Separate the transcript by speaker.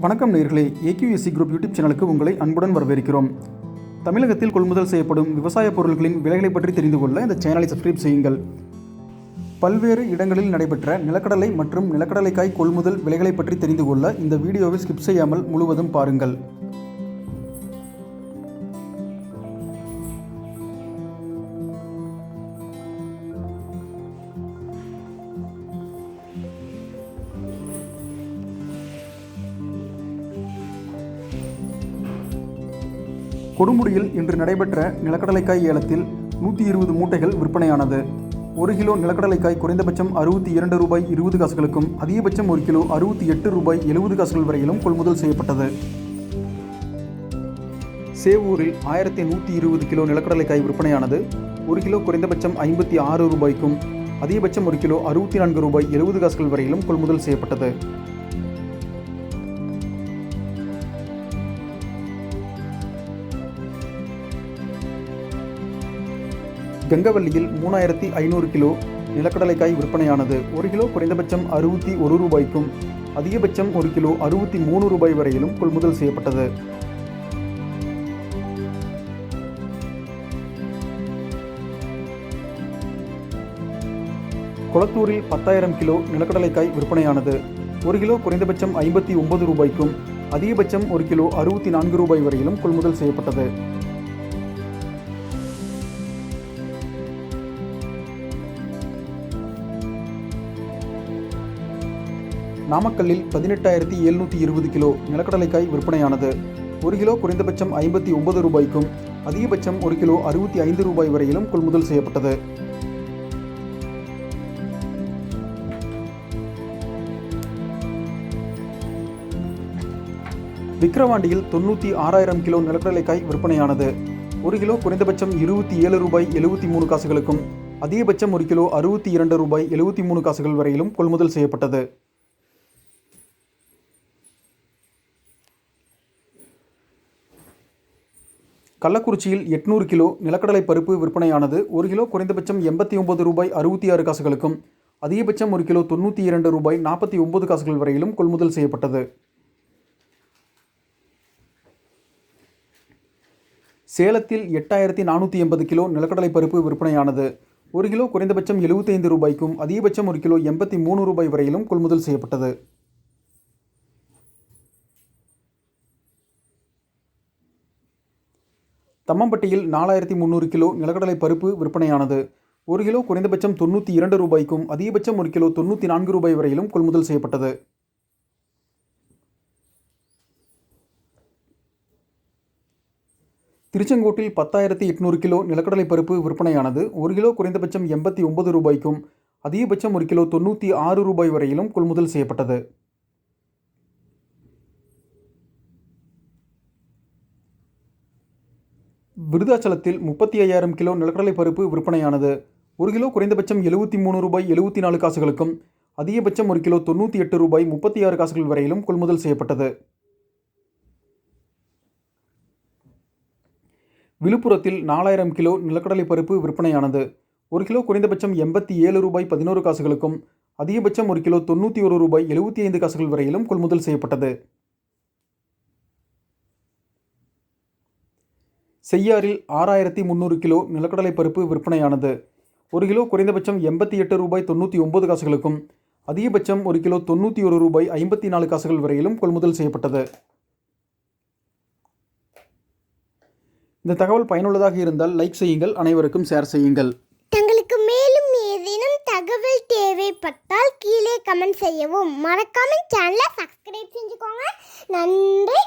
Speaker 1: வணக்கம் நேர்களே. AQSC group YouTube சேனலுக்கு உங்களை அன்புடன் வரவேற்கிறோம். தமிழகத்தில் கொள்முதல் செய்யப்படும் விவசாய பொருட்களின் விலைகளை பற்றி தெரிந்து கொள்ள இந்த சேனலை சப்ஸ்கிரைப் செய்யுங்கள். பல்வேறு இடங்களில் நடைபெற்ற நிலக்கடலை மற்றும் நிலக்கடலைக்காய் கொள்முதல் விலைகளை பற்றி தெரிந்து கொள்ள இந்த வீடியோவை ஸ்கிப் செய்யாமல் முழுவதும் பாருங்கள். கொடுமுடியில் இன்று நடைபெற்ற நிலக்கடலைக்காய் ஏலத்தில் நூற்றி இருபது மூட்டைகள் விற்பனையானது. ஒரு கிலோ நிலக்கடலைக்காய் குறைந்தபட்சம் அறுபத்தி இரண்டு ரூபாய் இருபது காசுகளுக்கும் அதிகபட்சம் ஒரு கிலோ அறுபத்தி எட்டு ரூபாய் எழுபது காசுகள் வரையிலும் கொள்முதல் செய்யப்பட்டது. சேவூரில் ஆயிரத்தி நூற்றி இருபது கிலோ நிலக்கடலைக்காய் விற்பனையானது. ஒரு கிலோ குறைந்தபட்சம் ஐம்பத்தி ஆறு ரூபாய்க்கும் அதிகபட்சம் ஒரு கிலோ அறுபத்தி நான்கு ரூபாய் எழுபது காசுகள் வரையிலும் கொள்முதல் செய்யப்பட்டது. கங்கவல்லியில் மூணாயிரத்தி ஐநூறு கிலோ நிலக்கடலைக்காய் விற்பனையானது. ஒரு கிலோ குறைந்தபட்சம் அறுபத்தி ஒரு ரூபாய்க்கும் அதிகபட்சம் ஒரு கிலோ அறுபத்தி மூணு ரூபாய் வரையிலும் கொள்முதல் செய்யப்பட்டது. கொளத்தூரில் பத்தாயிரம் கிலோ நிலக்கடலைக்காய் விற்பனையானது. ஒரு கிலோ குறைந்தபட்சம் ஐம்பத்தி ஒன்பது ரூபாய்க்கும் அதிகபட்சம் ஒரு கிலோ அறுபத்தி நான்கு ரூபாய் வரையிலும் கொள்முதல் செய்யப்பட்டது. நாமக்கல்லில் பதினெட்டாயிரத்தி எழுநூற்றி இருபது கிலோ நிலக்கடலைக்காய் விற்பனையானது. ஒரு கிலோ குறைந்தபட்சம் ஐம்பத்தி ஒன்பது ரூபாய்க்கும் அதிகபட்சம் ஒரு கிலோ அறுபத்தி ஐந்து ரூபாய் வரையிலும் கொள்முதல் செய்யப்பட்டது. விக்கிரவாண்டியில் தொண்ணூற்றி ஆறாயிரம் கிலோ நிலக்கடலைக்காய் விற்பனையானது. ஒரு கிலோ குறைந்தபட்சம் இருபத்தி ஏழு ரூபாய் எழுபத்தி மூணு காசுகளுக்கும் அதிகபட்சம் ஒரு கிலோ அறுபத்தி இரண்டு ரூபாய் எழுபத்தி மூணு காசுகள் வரையிலும் கொள்முதல் செய்யப்பட்டது. கள்ளக்குறிச்சியில் எட்நூறு கிலோ நிலக்கடலை பருப்பு விற்பனையானது ஒரு கிலோ குறைந்தபட்சம் எண்பத்தி ஒன்பது ரூபாய் அறுபத்தி ஆறு காசுகளுக்கும் அதிகபட்சம் ஒரு கிலோ தொண்ணூற்றி இரண்டு ரூபாய் நாற்பத்தி ஒன்பது காசுகள் வரையிலும் கொள்முதல் செய்யப்பட்டது. சேலத்தில் எட்டாயிரத்தி நானூற்றி எண்பது கிலோ நிலக்கடலை பருப்பு விற்பனையானது ஒரு கிலோ குறைந்தபட்சம் எழுபத்தைந்து ரூபாய்க்கும் அதிகபட்சம் ஒரு கிலோ எண்பத்தி மூணு ரூபாய் வரையிலும் கொள்முதல் செய்யப்பட்டது. தம்மம்பட்டியில் நாலாயிரத்தி முந்நூறு கிலோ நிலக்கடலை பருப்பு விற்பனையானது. ஒரு கிலோ குறைந்தபட்சம் தொண்ணூற்றி இரண்டு ரூபாய்க்கும் அதிகபட்சம் ஒரு கிலோ தொண்ணூற்றி நான்கு ரூபாய் வரையிலும் கொள்முதல் செய்யப்பட்டது. திருச்செங்கோட்டில் பத்தாயிரத்தி எட்நூறு கிலோ நிலக்கடலை பருப்பு விற்பனையானது. ஒரு கிலோ குறைந்தபட்சம் எண்பத்தி ஒன்பது ரூபாய்க்கும் அதிகபட்சம் ஒரு கிலோ தொண்ணூற்றி ஆறு ரூபாய் வரையிலும் கொள்முதல் செய்யப்பட்டது. விருதாச்சலத்தில் முப்பத்தி ஐயாயிரம் கிலோ நிலக்கடலை பருப்பு விற்பனையானது. ஒரு கிலோ குறைந்தபட்சம் எழுபத்தி மூணு ரூபாய் எழுபத்தி நாலு காசுகளுக்கும் அதிகபட்சம் ஒரு கிலோ தொண்ணூற்றி எட்டு ரூபாய் முப்பத்தி ஆறு காசுகள் வரையிலும் கொள்முதல் செய்யப்பட்டது. விழுப்புரத்தில் நாலாயிரம் கிலோ நிலக்கடலை பருப்பு விற்பனையானது. ஒரு கிலோ குறைந்தபட்சம் எண்பத்தி ஏழு ரூபாய் பதினோரு காசுகளுக்கும் அதிகபட்சம் ஒரு கிலோ தொண்ணூற்றி ஒரு ரூபாய் எழுபத்தி ஐந்து காசுகள் வரையிலும் கொள்முதல் செய்யப்பட்டது. செய்யாறில் ஆறாயிரத்தி முந்நூறு கிலோ நிலக்கடலை பருப்பு விற்பனையானது. ஒரு கிலோ குறைந்தபட்சம் எண்பத்தி எட்டு ரூபாய் தொண்ணூற்றி ஒன்பது காசுகளுக்கும் அதிகபட்சம் ஒரு கிலோ தொண்ணூற்றி ஒரு ரூபாய் ஐம்பத்தி நாலு காசுகள் வரையிலும் கொள்முதல் செய்யப்பட்டது. இந்த தகவல் பயனுள்ளதாக இருந்தால் லைக் செய்யுங்கள் அனைவருக்கும் ஷேர் செய்யுங்கள்.
Speaker 2: தங்களுக்கு மேலும் ஏதேனும் தகவல் தேவைப்பட்டால் கீழே கமெண்ட் செய்யவும். மறக்காம சேனலை சப்ஸ்கிரைப் செஞ்சுக்கோங்க. நன்றி